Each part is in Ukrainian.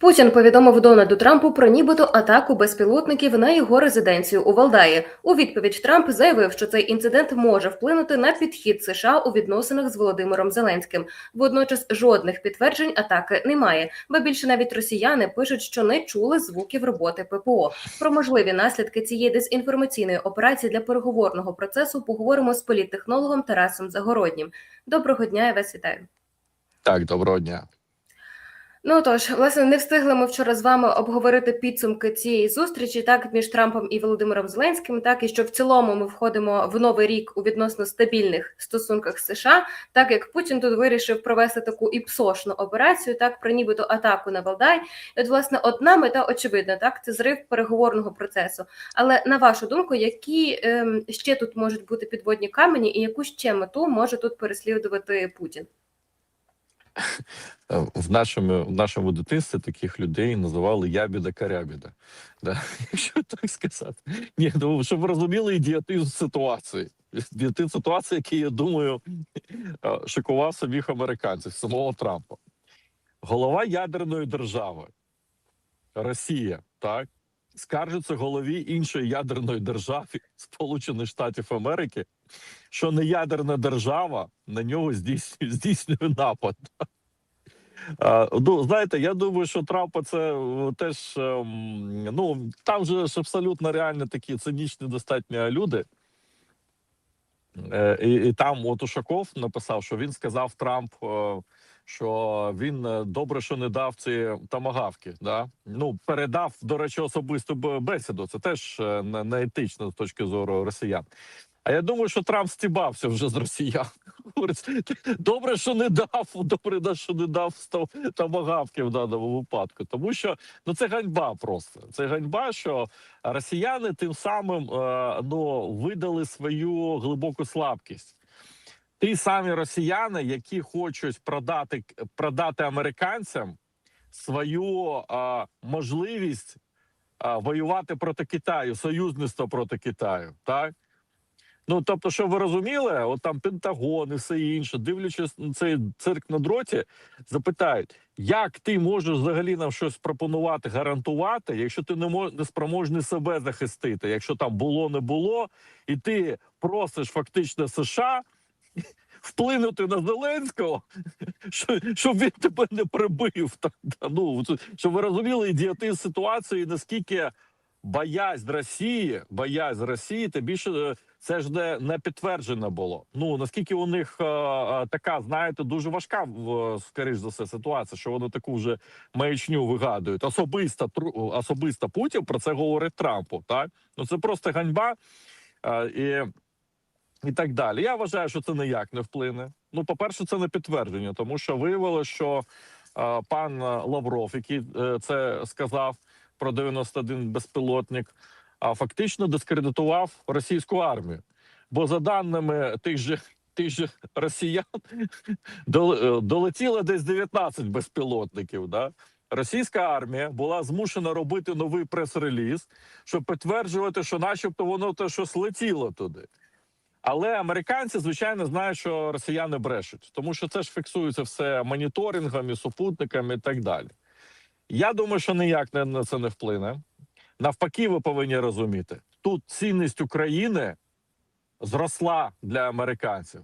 Путін повідомив Дональду Трампу про нібито атаку безпілотників на його резиденцію у Валдаї. У відповідь Трамп заявив, що цей інцидент може вплинути на підхід США у відносинах з Володимиром Зеленським. Водночас жодних підтверджень атаки немає, бо більше навіть росіяни пишуть, що не чули звуків роботи ППО. Про можливі наслідки цієї дезінформаційної операції для переговорного процесу поговоримо з політтехнологом Тарасом Загороднім. Доброго дня, я вас вітаю. Так, доброго дня. Ну тож, власне, не встигли ми вчора з вами обговорити підсумки цієї зустрічі, так між Трампом і Володимиром Зеленським, так і що в цілому ми входимо в новий рік у відносно стабільних стосунках з США, так як Путін тут вирішив провести таку іпсошну операцію, так про нібито атаку на Валдай. І от, власне, одна мета очевидна, так це зрив переговорного процесу. Але на вашу думку, які ем, ще тут можуть бути підводні камені, і яку ще мету може тут переслідувати Путін? Е, В нашому, в нашому дитинстві таких людей називали ябіда карябіда. Да? Якщо так сказати. Ні, ну, щоб розуміли ідіотизм ситуації. Ідіотизм ситуації, який, я думаю, е, шокував самих американців, самого Трампа. Голова ядерної держави, Росія, так, скаржиться голові іншої ядерної держави Сполучених Штатів Америки, що не ядерна держава на нього здійснює, здійснює напад. Ну, знаєте, я думаю, що Трампа це е, теж ем, ну там же ж абсолютно реально такі цинічні достатньо люди. Е, і, і там от Ушаков написав, що він сказав Трамп, е, що він добре, що не дав ці тамагавки. Да? Ну передав, до речі, особисту бесіду. Це теж не етично з точки зору росіян. А я думаю, що Трамп стібався вже з росіян. Добре, що не дав, добре, що не дав сто тамагавки в даному випадку. Тому що ну це ганьба просто. Це ганьба, що росіяни тим самим е, ну, видали свою глибоку слабкість. Ті самі росіяни, які хочуть продати, продати американцям свою е, можливість е, воювати проти Китаю, союзництво проти Китаю, так? Ну, тобто, щоб ви розуміли, от там Пентагон і все інше, дивлячись на цей цирк на дроті, запитають, як ти можеш взагалі нам щось пропонувати, гарантувати, якщо ти не мож, не спроможний себе захистити, якщо там було не було, і ти просиш фактично США вплинути на Зеленського, щоб він тебе не прибив. Ну щоб ви розуміли ідіотизм ситуації, наскільки боязнь Росії, боязнь Росії, та більше е, це ж не, не підтверджено було. Ну наскільки у них е, е, така, знаєте, дуже важка в скоріш за все ситуація, що вони таку вже маячню вигадують. Особисто особисто Путін про це говорить Трампу. Так ну це просто ганьба. Е, і і так далі. Я вважаю, що це ніяк не вплине. Ну, по-перше, це не підтвердження, тому що виявилося, що е, пан Лавров, який е, це сказав про 91 безпілотник, а фактично дискредитував російську армію. Бо за даними тих же тих же росіян, е, долетіло десь 19 безпілотників. Да? Російська армія була змушена робити новий прес-реліз, щоб підтверджувати, що, начебто, воно те щось летіло туди. Але американці, звичайно, знають, що росіяни брешуть, тому що це ж фіксується все моніторингами, супутниками і так далі. Я думаю, що ніяк на це не вплине. Навпаки, ви повинні розуміти, тут цінність України зросла для американців.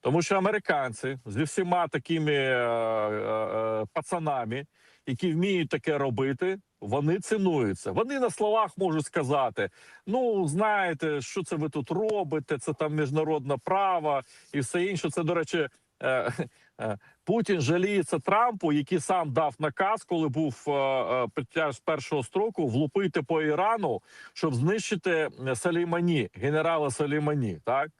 Тому що американці зі всіма такими е, е, е, пацанами, які вміють таке робити, вони цінуються. Вони на словах можуть сказати: ну знаєте, що це ви тут робите? Це там міжнародне право і все інше. Це до речі, Путін жаліється Трампу, який сам дав наказ, коли був е, е, першого строку влупити по Ірану, щоб знищити е, Салімані, генерала Салімані. Так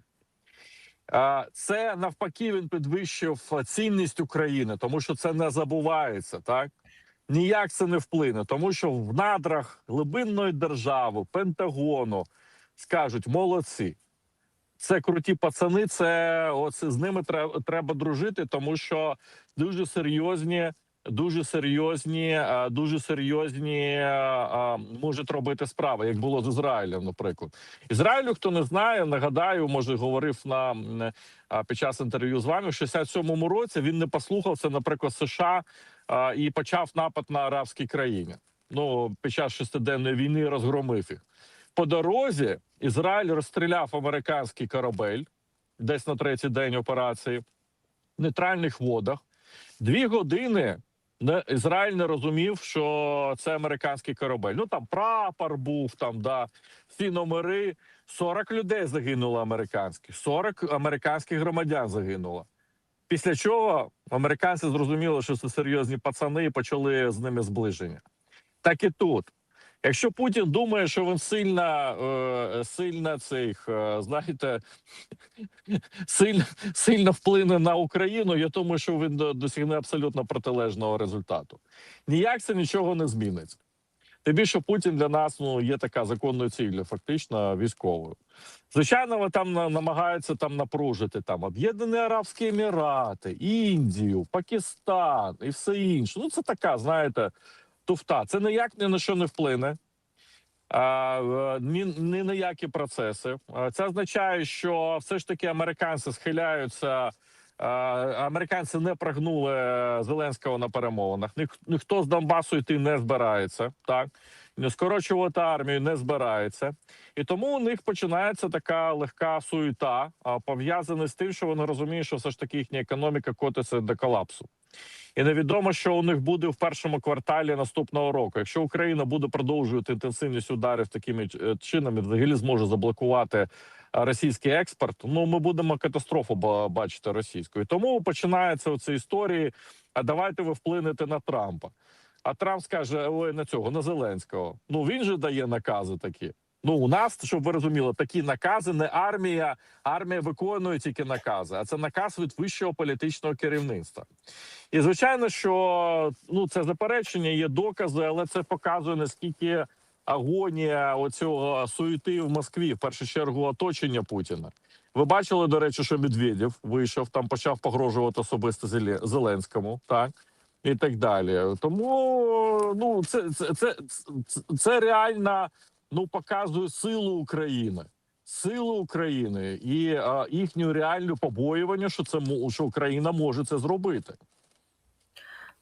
Е, це навпаки він підвищив е, цінність України, тому що це не забувається, так ніяк це не вплине, тому що в надрах глибинної держави, Пентагону скажуть молодці. Це круті пацани. Це оце з ними треба, треба дружити, тому що дуже серйозні, дуже серйозні, е, дуже серйозні е, е, можуть робити справи, як було з Ізраїлем, наприклад. Ізраїлю, хто не знає, нагадаю, може говорив на під час інтерв'ю з вами. В 67-му році він не послухався, наприклад, США і почав напад на арабські країни. Ну під час шестиденної війни розгромив їх. По дорозі Ізраїль розстріляв американський корабель десь на третій день операції в нейтральних водах. Дві години Ізраїль не розумів, що це американський корабель. Ну там прапор був, там да всі номери. 40 людей загинуло американських, 40 американських громадян загинуло. Після чого американці зрозуміли, що це серйозні пацани, і почали з ними зближення. Так і тут. Якщо Путін думає, що він сильно, е, сильно цих, е, знаєте, сильно, сильно вплине на Україну, я думаю, що він до- досягне абсолютно протилежного результату. Ніяк це нічого не зміниться. Тим більше Путін для нас ну, є така законною ціллю, фактично військовою. Звичайно, вони там на- намагаються там напружити там Об'єднані Арабські Емірати, Індію, Пакистан і все інше. Ну, це така, знаєте, туфта. Це ніяк ні на що не вплине. Ні, ні на які процеси. Це означає, що все ж таки американці схиляються. Американці не прагнули Зеленського на перемовинах. Ніх, ніхто з Донбасу йти не збирається, так не скорочувати армію не збирається, і тому у них починається така легка суєта, пов'язана з тим, що вони розуміють, що все ж таки їхня економіка котиться до колапсу. І невідомо, що у них буде в першому кварталі наступного року. Якщо Україна буде продовжувати інтенсивність ударів такими е, чинами, взагалі зможе заблокувати е, російський експорт. Ну ми будемо катастрофу бачити російську. І тому починаються оці історії. А давайте ви вплинете на Трампа. А Трамп скаже: ой, на цього, на Зеленського. Ну він же дає накази такі. Ну, у нас, щоб ви розуміли, такі накази не армія. Армія виконує тільки накази, а це наказ від вищого політичного керівництва. І звичайно, що ну це заперечення, є докази, але це показує наскільки агонія оцього суєти в Москві, в першу чергу, оточення Путіна. Ви бачили, до речі, що Медведєв вийшов там, почав погрожувати особисто Зеле- Зеленському, так і так далі. Тому ну це це, це, це, це реально ну показує силу України. Силу України і а, їхню реальну побоювання, що це що Україна може це зробити.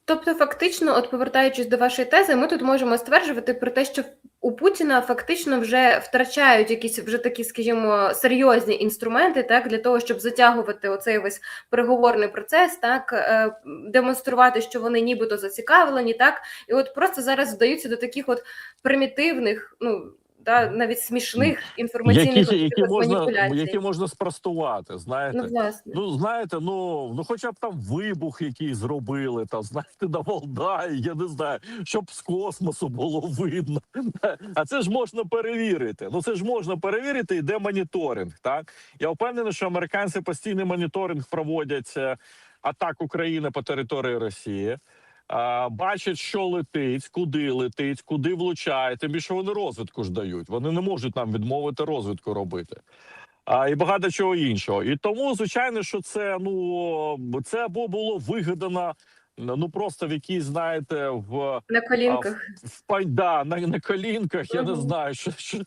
Тобто, фактично, от повертаючись до вашої тези, ми тут можемо стверджувати про те, що у Путіна фактично вже втрачають якісь вже такі, скажімо, серйозні інструменти, так для того, щоб затягувати оцей весь переговорний процес, так е, демонструвати, що вони нібито зацікавлені, так і от просто зараз вдаються до таких от примітивних, ну да, навіть смішних інформаційних Які, які можна які можна спростувати, знаєте. Ну, власне. Ну, знаєте, ну ну хоча б там вибух який зробили, там знаєте, на Валдаї, я не знаю, щоб з космосу було видно. А це ж можна перевірити. Ну це ж можна перевірити, йде моніторинг. Так я впевнений, що американці постійний моніторинг проводять е, атак України по території Росії. Бачать, що летить, куди летить, куди влучає. Тим більше вони розвідку ж дають. Вони не можуть нам відмовити розвідку робити а, і багато чого іншого. І тому, звичайно, що це ну це або було вигадано ну просто в якійсь, знаєте, в На колінках. в пань- да, на, на колінках. Я не знаю, що, що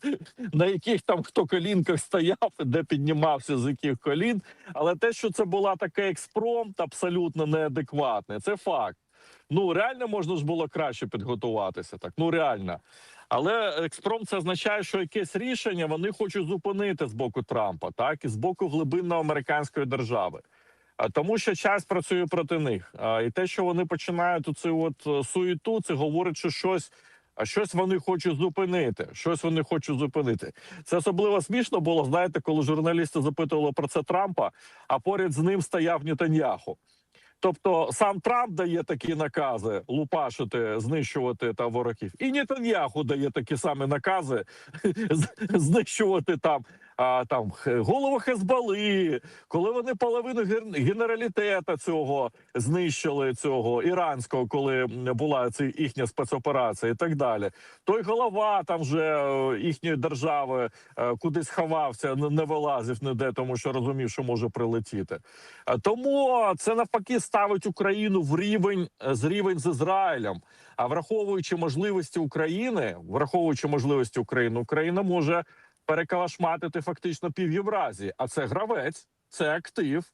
на яких там хто колінках стояв, де піднімався з яких колін. Але те, що це була така експромт, абсолютно неадекватне, це факт. Ну реально можна ж було краще підготуватися. Так, ну реально. Але експромт це означає, що якесь рішення вони хочуть зупинити з боку Трампа, так і з боку глибинної американської держави. Тому, що час працює проти них. І те, що вони починають оцю от е, суєту, це говорить, що щось. А щось вони хочуть зупинити. Щось вони хочуть зупинити. Це особливо смішно було. Знаєте, коли журналісти запитували про це Трампа, а поряд з ним стояв Нетаньяху. Тобто сам Трамп дає такі накази лупашити, знищувати та ворогів, і Нетаньяху дає такі самі накази знищувати там. А там голову Хезбали, коли вони половину ген- генералітета цього знищили, цього іранського, коли була ця їхня спецоперація, і так далі. Той голова там вже е, їхньої держави е, кудись ховався, не вилазив ніде, тому що розумів, що може прилетіти. Е, Тому це навпаки ставить Україну в рівень з рівень з Ізраїлем. А враховуючи можливості України, враховуючи можливості України, Україна може перекалашматити фактично пів Євразії. А це гравець, це актив.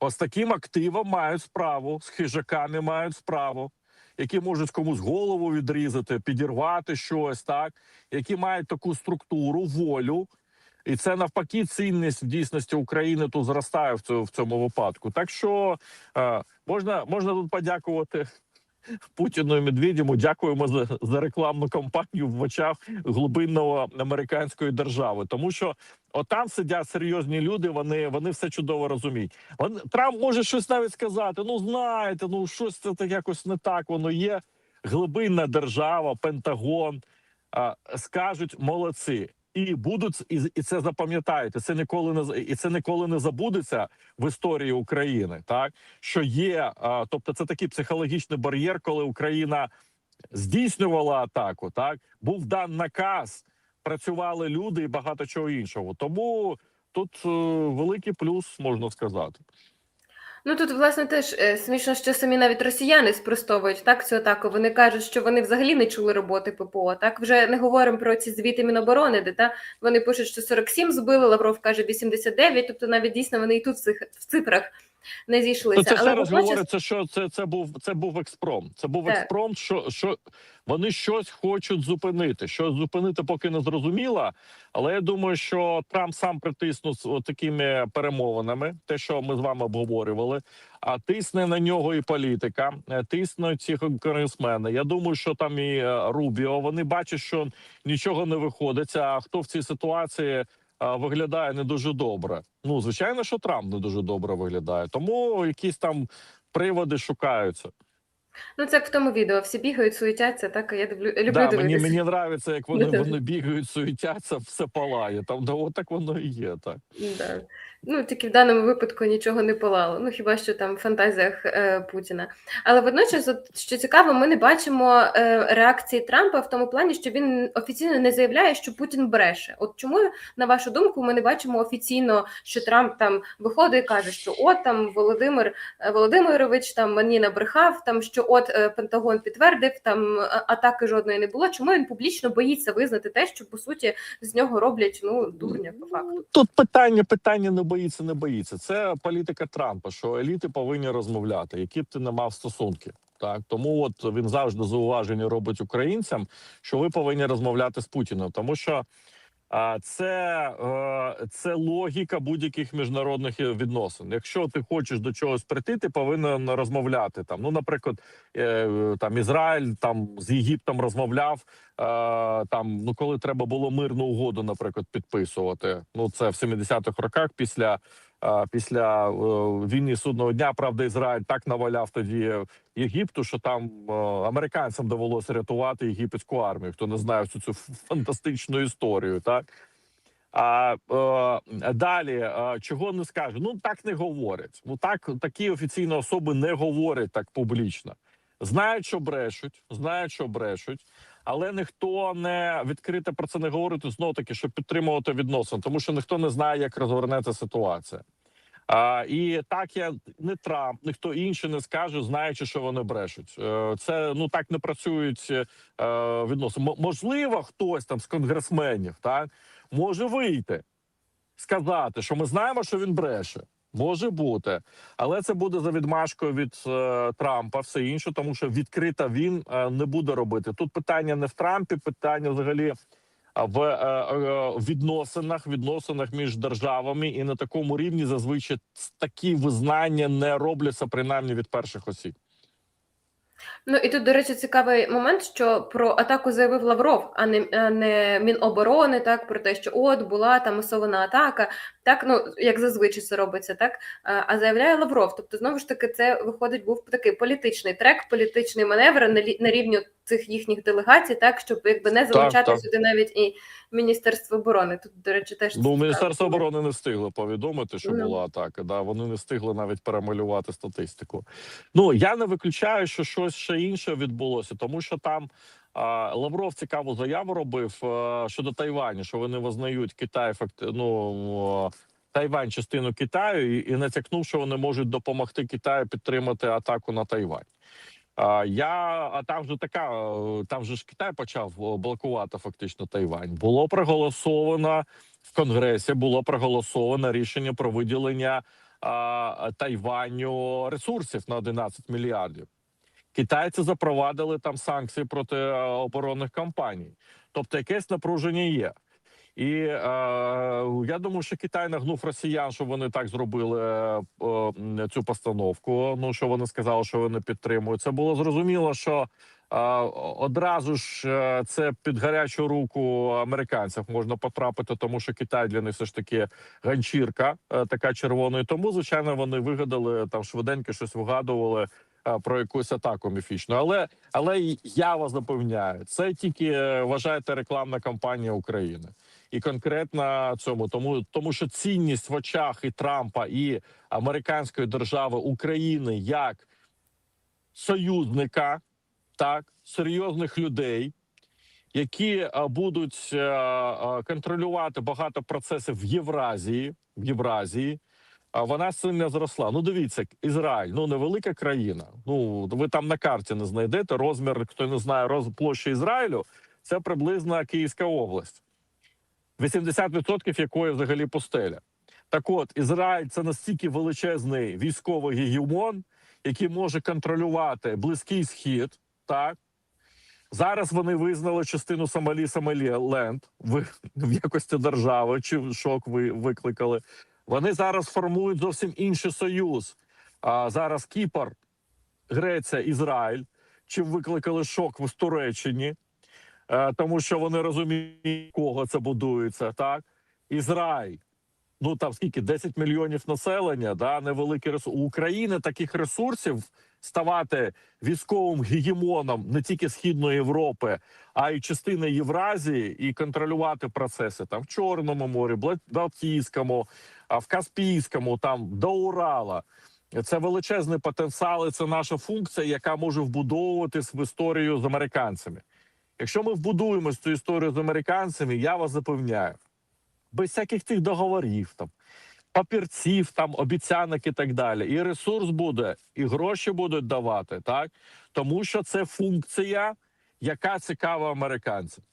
Ось таким активом мають справу, з хижаками мають справу, які можуть комусь голову відрізати, підірвати щось, так, які мають таку структуру, волю. І це навпаки цінність в дійсності України тут зростає в цьому, в цьому випадку. Так що е, можна, можна тут подякувати Путіну і Медведєву. Дякуємо за, за рекламну кампанію в очах глибинного американської держави, тому що отам сидять серйозні люди. Вони, вони все чудово розуміють. Вони, Трамп може щось навіть сказати. Ну знаєте, ну щось це так якось не так. Воно є глибинна держава, Пентагон. А, скажуть молодці. І будуть і, це запам'ятаєте. Це ніколи не і це ніколи не забудеться в історії України. Так що є, а, тобто, це такий психологічний бар'єр, коли Україна здійснювала атаку. Так був дан наказ, працювали люди і багато чого іншого. Тому тут е, великий плюс можна сказати. Ну тут, власне, теж е, смішно, що самі навіть росіяни спростовують так цю атаку. Вони кажуть, що вони взагалі не чули роботи ППО. Так вже не говоримо про ці звіти Міноборони, де та вони пишуть, що 47 збили, Лавров каже 89, Тобто навіть дійсно вони і тут в цих в цифрах не зійшлися. Ну, це Але ще раз водночас- говориться, що це, це був це був експром. Це був Так. експром, що, що вони щось хочуть зупинити. Щось зупинити поки не зрозуміло. Але я думаю, що Трамп сам притиснув з такими перемовинами, те, що ми з вами обговорювали. А тисне на нього і політика, е, тиснуть ці конгресмени. Я думаю, що там і е, Рубіо. Вони бачать, що нічого не виходить. А хто в цій ситуації виглядає не дуже добре. Ну звичайно, що Трамп не дуже добре виглядає, тому якісь там приводи шукаються. Ну це як в тому відео. Всі бігають, суетяться. Так я люблю, люблю да, мені дивитися. мені нравиться, як вони, вони бігають, суетяться, все палає. Там да, от так воно і є. Так Да. Ну, тільки в даному випадку нічого не палало. Ну хіба що там в фантазіях е, Путіна. Але водночас, от, що цікаво, ми не бачимо е, реакції Трампа в тому плані, що він офіційно не заявляє, що Путін бреше. От чому, на вашу думку, ми не бачимо офіційно, що Трамп там виходить і каже, що от там Володимир е, Володимирович там мені набрехав, там що от е, Пентагон підтвердив, там е, атаки жодної не було. Чому він публічно боїться визнати те, що по суті з нього роблять ну дурня по факту? тут питання, питання не боїться, не боїться. Це політика Трампа, що еліти повинні розмовляти, які б ти не мав стосунки. Так тому от він завжди зауваження робить українцям, що ви повинні розмовляти з Путіним, тому що. Це, е, це логіка будь-яких міжнародних відносин. Якщо ти хочеш до чогось прийти, ти повинен розмовляти там. Ну, наприклад, е, там Ізраїль там з Єгиптом розмовляв. Е, там, ну коли треба було мирну угоду, наприклад, підписувати. Ну це в 70-х роках після. Після війни судного дня правда Ізраїль так наваляв тоді Єгипту, що там американцям довелося рятувати єгипетську армію. Хто не знає всю цю фантастичну історію, так а е, далі е, чого не скаже? Ну так не говорять. Ну так такі офіційні особи не говорять так публічно. Знають, що брешуть, знають, що брешуть, але ніхто не відкрито про це не говорить знову таки, щоб підтримувати відносини, тому що ніхто не знає, як розгорнеться ситуація. А, і так я не Трамп, ніхто інший не скаже, знаючи, що вони брешуть. Е, Це ну так не працюють е, відносини. Можливо, хтось там з конгресменів так може вийти, сказати, що ми знаємо, що він бреше. Може бути, але це буде за відмашкою від е, Трампа, все інше, тому що відкрита він е, не буде робити. Тут питання не в Трампі, питання взагалі а в е, е, відносинах, відносинах між державами, і на такому рівні зазвичай такі визнання не робляться принаймні від перших осіб. Ну і тут, до речі, цікавий момент, що про атаку заявив Лавров, а не, а не Міноборони, так про те, що от була там масована атака, так ну як зазвичай це робиться, так а а заявляє Лавров. Тобто, знову ж таки, це виходить був такий політичний трек, політичний маневр на, на рівні цих їхніх делегацій, так щоб якби не залучати так. сюди навіть і Міністерство оборони. Тут, до речі, теж Ну. Міністерство оборони не встигло повідомити, що Ну. була атака. Да, вони не встигли навіть перемалювати статистику. Ну я не виключаю, що щось ще інше відбулося, тому що там. Лавров цікаву заяву робив е, щодо Тайваню, що вони визнають Китай ну, Тайвань частину Китаю і, натякнув, що вони можуть допомогти Китаю підтримати атаку на Тайвань. Я, а там же така, е, там же ж Китай почав блокувати фактично Тайвань. Було проголосовано в Конгресі, було проголосовано рішення про виділення а, Тайваню ресурсів на 11 мільярдів. Китайці запровадили там санкції проти е, оборонних компаній. Тобто якесь напруження є. І е, я думаю, що Китай нагнув росіян, щоб вони так зробили е, е, цю постановку. Ну що вони сказали, що вони підтримують. Це було зрозуміло, що е, одразу ж е, це під гарячу руку американців можна потрапити, тому що Китай для них все ж таки ганчірка, е, така червона. І Тому звичайно вони вигадали там швиденько щось вигадували. Е, Про якусь атаку міфічну, але але я вас запевняю, це тільки е, вважаєте рекламна кампанія України і конкретно цьому, тому тому що цінність в очах і Трампа і американської держави України як союзника, так серйозних людей, які будуть а, а, контролювати багато процесів в Євразії, в Євразії. А вона сильно зросла. Ну, дивіться, Ізраїль, ну невелика країна. Ну ви там на карті не знайдете розмір, хто не знає роз площі Ізраїлю. Це приблизно Київська область. 80% якої взагалі пустеля. Так от, Ізраїль це настільки величезний військовий гегемон, який може контролювати близький схід. Так зараз вони визнали частину Сомалі Сомаліленд в, в якості держави, чи шок ви викликали. Вони зараз формують зовсім інший союз. А зараз Кіпр, Греція, Ізраїль. Чим викликали шок в Туреччині, е, тому що вони розуміють, кого це будується. Так, Ізраїль. Ну там скільки 10 мільйонів населення, да невеликий ресурс. У України таких ресурсів ставати військовим гегемоном не тільки східної Європи, а й частини Євразії, і контролювати процеси там в Чорному морі, Балтійському, а в Каспійському, там до Урала. Це величезний потенціал, і це наша функція, яка може вбудовуватись в історію з американцями. Якщо ми вбудуємо цю історію з американцями, я вас запевняю, без всяких тих договорів, там папірців, там обіцянок і так далі. І ресурс буде, і гроші будуть давати, так тому що це функція, яка цікава американцям.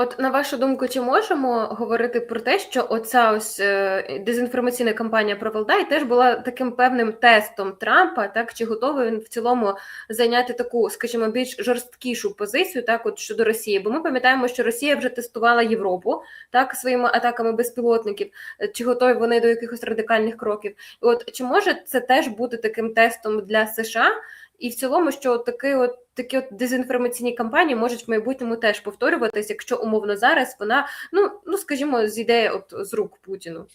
От на вашу думку, чи можемо говорити про те, що оця ось е, дезінформаційна кампанія про Валдай теж була таким певним тестом Трампа, так чи готовий він в цілому зайняти таку, скажімо, більш жорсткішу позицію, так от щодо Росії? Бо ми пам'ятаємо, що Росія вже тестувала Європу так своїми атаками безпілотників, Е, чи готові вони до якихось радикальних кроків? І от чи може це теж бути таким тестом для США? І в цілому, що такі от такі от дезінформаційні кампанії можуть в майбутньому теж повторюватись, якщо умовно зараз вона, ну ну скажімо, зійде от з рук Путіну.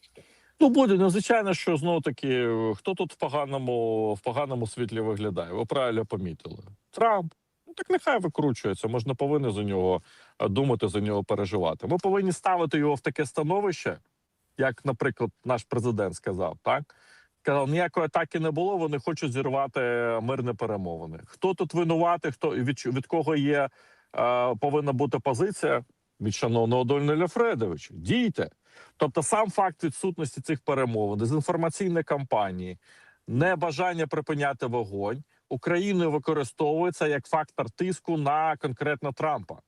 Ну буде ну, звичайно, що знову таки, хто тут в поганому в поганому світлі виглядає? Ви правильно помітили. Трамп. Ну так нехай викручується. Не повинні за нього думати, за нього переживати. Ми повинні ставити його в таке становище, як, наприклад, наш президент сказав, так. Казав, ніякої атаки не було. Вони хочуть зірвати мирні перемовини. Хто тут винуватий? Хто від, від кого є е, повинна бути позиція? Від шановного Дольна Фредовича. Дійте. Тобто, сам факт відсутності цих перемовин, дезінформаційної кампанії, небажання припиняти вогонь Україною використовується як фактор тиску на конкретно Трампа.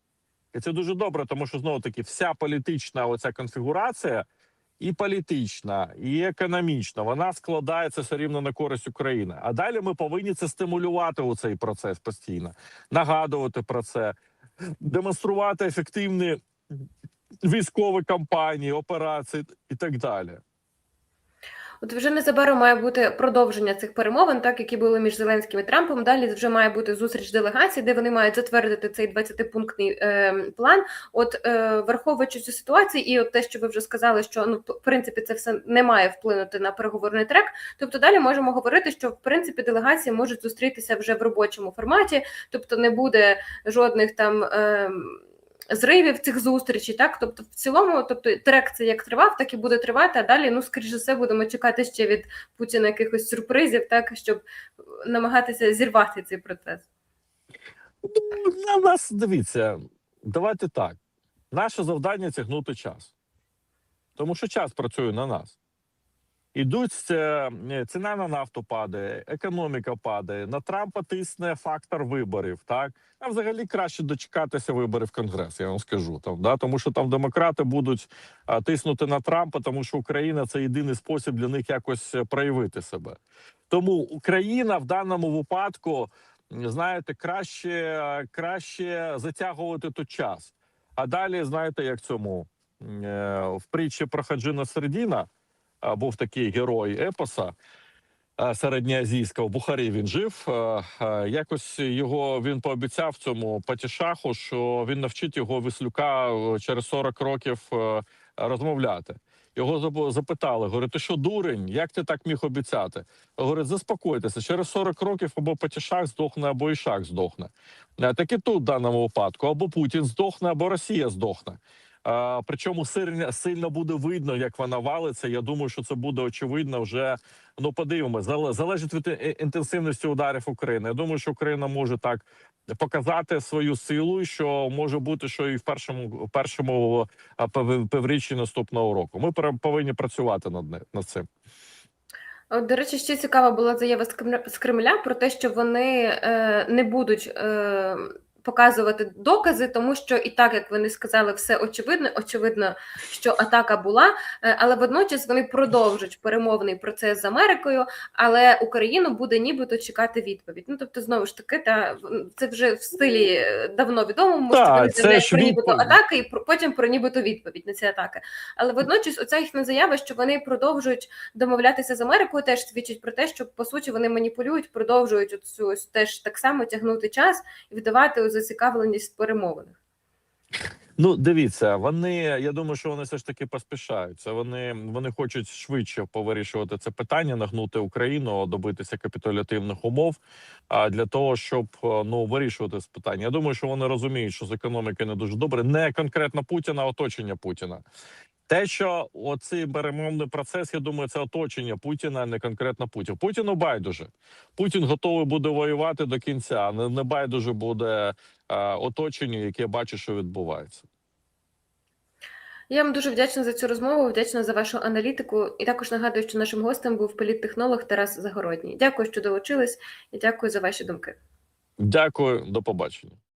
І це дуже добре, тому що знову таки вся політична оця конфігурація, і політична, і економічна, вона складається все рівно на користь України. А далі ми повинні це стимулювати у цей процес постійно, нагадувати про це, демонструвати ефективні військові кампанії, операції і так далі. От вже незабаром має бути продовження цих перемовин, так які були між Зеленським і Трампом. Далі вже має бути зустріч делегацій, де вони мають затвердити цей 20-пунктний е, план. От е, враховуючи цю ситуацію, і от те, що ви вже сказали, що ну в принципі це все не має вплинути на переговорний трек. Тобто далі можемо говорити, що в принципі делегації можуть зустрітися вже в робочому форматі, тобто не буде жодних там. Е, Зривів цих зустрічей, так тобто, в цілому, тобто трек це як тривав, так і буде тривати. А далі, ну скоріш за все, будемо чекати ще від Путіна якихось сюрпризів, так щоб намагатися зірвати цей процес. Ну, на нас дивіться, давайте так. Наше завдання тягнути час. Тому що час працює на нас. Ідуть е, ціна на нафту падає, економіка падає. На Трампа тисне фактор виборів. Так а взагалі краще дочекатися виборів Конгрес. Я вам скажу там, да тому що там демократи будуть тиснути на Трампа, тому що Україна це єдиний спосіб для них якось е, проявити себе. Тому Україна в даному випадку, знаєте, краще, е, краще затягувати той час. А далі, знаєте, як цьому е, в притчі про Хаджина Середіна а, був такий герой епоса середньоазійського. В Бухарі він жив. Якось його він пообіцяв цьому патішаху, що він навчить його віслюка е, через 40 років е, розмовляти. Його запитали: говорить, ти що, дурень? Як ти так міг обіцяти? Говорить, заспокойтеся, через 40 років або Патішах здохне, або Ішак здохне. Е, Так і тут в даному випадку або Путін здохне, або Росія здохне. Причому сильно, буде видно, як вона валиться. Я думаю, що це буде очевидно вже. Ну, подивимось, зале- залежить від інтенсивності ударів України. Я думаю, що Україна може так показати свою силу, що може бути, що і в першому першому півріччі наступного року. Ми повинні працювати над над цим. От, До речі, ще цікава була заява з Кремля про те, що вони е, не будуть е, показувати докази, тому що і так, як вони сказали, все очевидно. Очевидно, що атака була, е, але водночас вони продовжать перемовний процес з Америкою, але Україну буде нібито чекати відповідь. Ну тобто, знову ж таки, та це вже в стилі е, давно відомому, що вони про нібито відповідь. атаки, і потім про нібито відповідь на ці атаки. Але водночас, оця їхня заява, що вони продовжують домовлятися з Америкою, теж свідчить про те, що по суті вони маніпулюють, продовжують оцю теж так само тягнути час і віддавати зацікавленість в перемовинах. Ну, дивіться, вони. Я думаю, що вони все ж таки поспішаються. Вони вони хочуть швидше повирішувати це питання, нагнути Україну, добитися капітулятивних умов. А для того, щоб ну вирішувати це питання. Я думаю, що вони розуміють, що з економікою не дуже добре. Не конкретно Путіна, а оточення Путіна. Те, що оцей перемовний процес, я думаю, це оточення Путіна, а не конкретно Путін. Путіну байдуже. Путін готовий буде воювати до кінця. Не, не байдуже буде е, оточенню, яке бачить, що відбувається. Я вам дуже вдячна за цю розмову, вдячна за вашу аналітику. І також нагадую, що нашим гостем був політтехнолог Тарас Загородній. Дякую, що долучились, і дякую за ваші думки. Дякую, до побачення.